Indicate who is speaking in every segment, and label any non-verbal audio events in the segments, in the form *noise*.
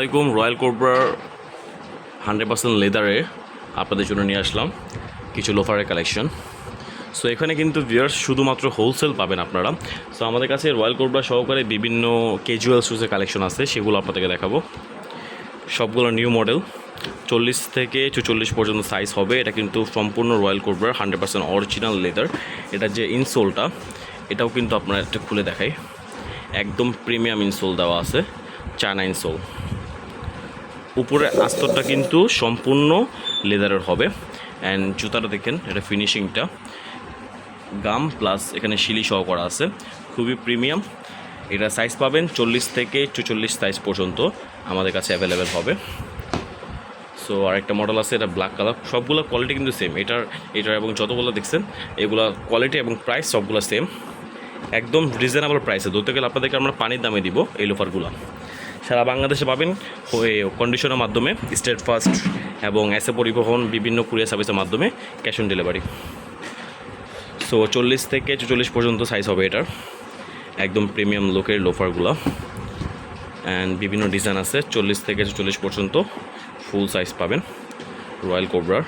Speaker 1: আসসালামাইকুম রয়্যাল কোবরার hundred percent লেদারে আপনাদের জন্য নিয়ে আসলাম কিছু লোফারের কালেকশন সো এখানে কিন্তু ভিয়ার্স শুধুমাত্র হোলসেল পাবেন আপনারা। সো আমাদের কাছে রয়্যাল কোবরা সহকারে বিভিন্ন ক্যাজুয়াল শুজের কালেকশন আছে, সেগুলো আপনাদেরকে দেখাবো। সবগুলো নিউ মডেল চল্লিশ থেকে চুচল্লিশ পর্যন্ত সাইজ হবে। এটা কিন্তু সম্পূর্ণ রয়্যাল কোবরার হান্ড্রেড পার্সেন্ট অরিজিনাল লেদার এটা যে ইনসোলটা এটাও কিন্তু আপনারা একটা খুলে দেখাই। একদম প্রিমিয়াম ইনসোল দেওয়া আছে চায়না ইনসোল উপরে আস্তরটা কিন্তু সম্পূর্ণ লেদারের হবে। অ্যান্ড জুতাটা দেখেন, এটা ফিনিশিংটা গাম প্লাস এখানে শিলি সহ করা আছে। খুবই প্রিমিয়াম এটা সাইজ পাবেন চল্লিশ থেকে চুচল্লিশ সাইজ পর্যন্ত আমাদের কাছে অ্যাভেলেবেল হবে। সো আরেকটা মডেল আছে, এটা ব্ল্যাক কালার সবগুলো কোয়ালিটি কিন্তু সেম এটার এটার এবং যতগুলো দেখছেন, এগুলো কোয়ালিটি এবং প্রাইস সবগুলো সেম একদম রিজনেবল প্রাইসে ধরতে গেলে আপনাদেরকে আমরা পানির দামে দিব এই লোফারগুলো সারা বাংলাদেশে পাবেন কন্ডিশনের মাধ্যমে স্টেট ফার্স্ট এবং এসে পরিবহন বিভিন্ন কুরিয়ার সার্ভিসের মাধ্যমে ক্যাশ অন ডেলিভারি সো চল্লিশ থেকে চল্লিশ পর্যন্ত সাইজ হবে এটার। একদম প্রিমিয়াম লোকের লোফারগুলো অ্যান্ড বিভিন্ন ডিজাইন আছে, চল্লিশ থেকে চল্লিশ পর্যন্ত ফুল সাইজ পাবেন রয়্যাল কোবরার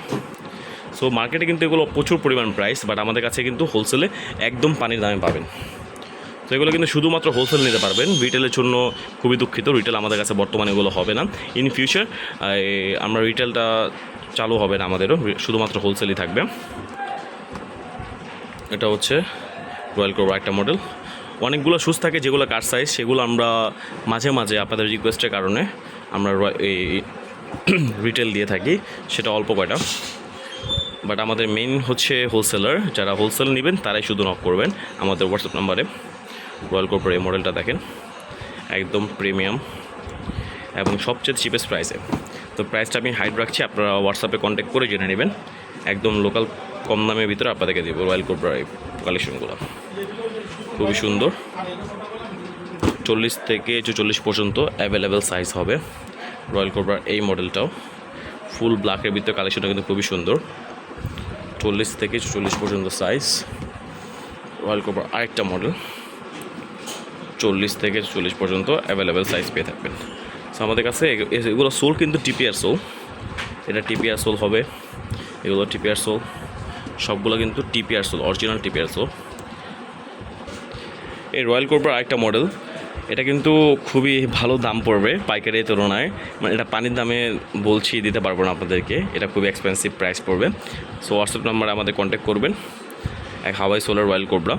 Speaker 1: সো মার্কেটে কিন্তু এগুলো প্রচুর পরিমাণ প্রাইস বাট আমাদের কাছে কিন্তু হোলসেলে একদম পানির দামে পাবেন। তো এগুলো কিন্তু শুধুমাত্র হোলসেল নিতে পারবেন। রিটেলের জন্য খুবই দুঃখিত রিটেল আমাদের কাছে বর্তমানে এগুলো হবে না। ইন ফিউচার আমরা রিটেলটা চালু হবে না আমাদেরও, শুধুমাত্র হোলসেলই থাকবে। এটা হচ্ছে রয়্যাল কোবরা একটা মডেল অনেকগুলো শুজ থাকে যেগুলো কার সাইজ সেগুলো আমরা মাঝে মাঝে আপনাদের রিকোয়েস্টের কারণে আমরা এই রিটেল *clears throat* দিয়ে থাকি, সেটা অল্প কয়টা। বাট আমাদের মেইন হচ্ছে হোলসেলার যারা হোলসেল নেবেন, তারাই শুধু নক করবেন আমাদের হোয়াটসঅ্যাপ নাম্বারে রয়্যাল কোবরা এই মডেলটা দেখেন। একদম প্রিমিয়াম এবং সবচেয়ে চিপেস্ট প্রাইসে তো প্রাইসটা আমি হাইড রাখছি, আপনারা হোয়াটসঅ্যাপে কন্ট্যাক্ট করে জেনে নেবেন। একদম লোকাল কম দামের ভিতরে আপনাদেরকে দেবো রয়্যাল কোবরার এই কালেকশনগুলো খুবই সুন্দর। চল্লিশ থেকে চল্লিশ পর্যন্ত অ্যাভেলেবেল সাইজ হবে রয়্যাল কোবরার এই মডেলটাও ফুল ব্ল্যাকের ভিতরে কালেকশনটা কিন্তু খুবই সুন্দর। চল্লিশ থেকে চল্লিশ পর্যন্ত সাইজ রয়্যাল কোবরার আরেকটা মডেল চল্লিশ থেকে চল্লিশ পর্যন্ত অ্যাভেলেবেল সাইজ পেয়ে থাকবেন। সো আমাদের কাছে এগুলো সোল কিন্তু টিপিআর সোল এটা টিপিআর সোল হবে। এগুলো টিপিআর সোল সবগুলো কিন্তু TPR sole original TPR sole এই রয়্যাল কোবরার আরেকটা মডেল এটা কিন্তু খুবই ভালো দাম পড়বে পাইকারি তুলনায়। মানে এটা পানির দামে বলছি, দিতে পারব না আপনাদেরকে। এটা খুবই এক্সপেন্সিভ প্রাইস পড়বে। সো হোয়াটসঅ্যাপ নাম্বারে আমাদের কন্ট্যাক্ট করবেন। এক হাওয়াই সোলার রয়্যাল কোবরা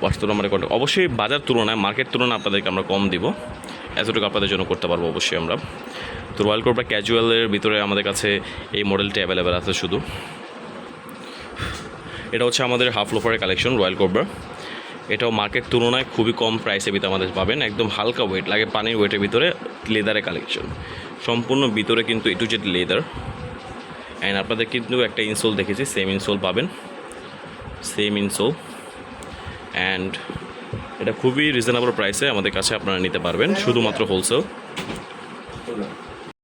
Speaker 1: হোয়াটসঅ্যাপ নাম্বারে কন্ট্যাক্ট অবশ্যই বাজার তুলনায় মার্কেট তুলনায় আপনাদেরকে আমরা কম দিব। এতটুকু আপনাদের জন্য করতে পারব অবশ্যই আমরা। তো রয়্যাল কোবরা ক্যাজুয়ালের ভিতরে আমাদের কাছে এই মডেলটি অ্যাভেলেবেল আছে শুধু। এটা হচ্ছে আমাদের হাফ লোফারের কালেকশন রয়্যাল কোবরা এটাও মার্কেট তুলনায় খুবই কম প্রাইসের ভিতরে আমাদের পাবেন। একদম হালকা ওয়েট লাগে পানির ওয়েটের ভিতরে লেদারের কালেকশন সম্পূর্ণ ভিতরে কিন্তু এটু জেড লেদার অ্যান্ড আপনাদের কিন্তু একটা ইনসোল দেখেছি সেম ইনসোল পাবেন। সেম ইনসোল অ্যান্ড এটা খুবই রিজনেবল প্রাইসে আমাদের কাছে আপনারা নিতে পারবেন শুধুমাত্র হোলসেল